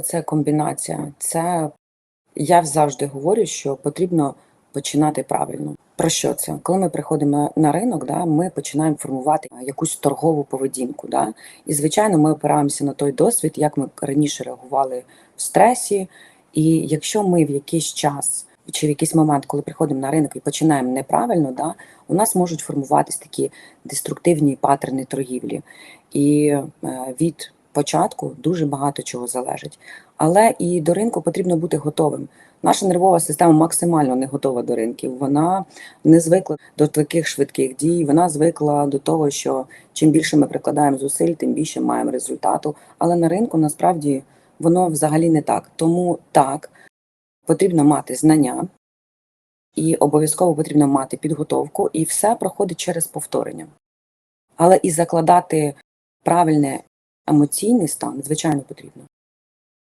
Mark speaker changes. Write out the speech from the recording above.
Speaker 1: Це комбінація. Це я завжди говорю, що потрібно починати правильно. Про що це? Коли ми приходимо на ринок, да, ми починаємо формувати якусь торгову поведінку. Да? І, звичайно, ми опираємося на той досвід, як ми раніше реагували в стресі. І якщо ми в якийсь час чи в якийсь момент, коли приходимо на ринок і починаємо неправильно, да, у нас можуть формуватись такі деструктивні паттерни торгівлі. І е, від початку дуже багато чого залежить. Але і до ринку потрібно бути готовим. Наша нервова система максимально не готова до ринків. Вона не звикла до таких швидких дій. Вона звикла до того, що чим більше ми прикладаємо зусиль, тим більше маємо результату. Але на ринку насправді воно взагалі не так. Тому так потрібно мати знання, і обов'язково потрібно мати підготовку, і все проходить через повторення. Але і закладати правильний емоційний стан, звичайно, потрібно.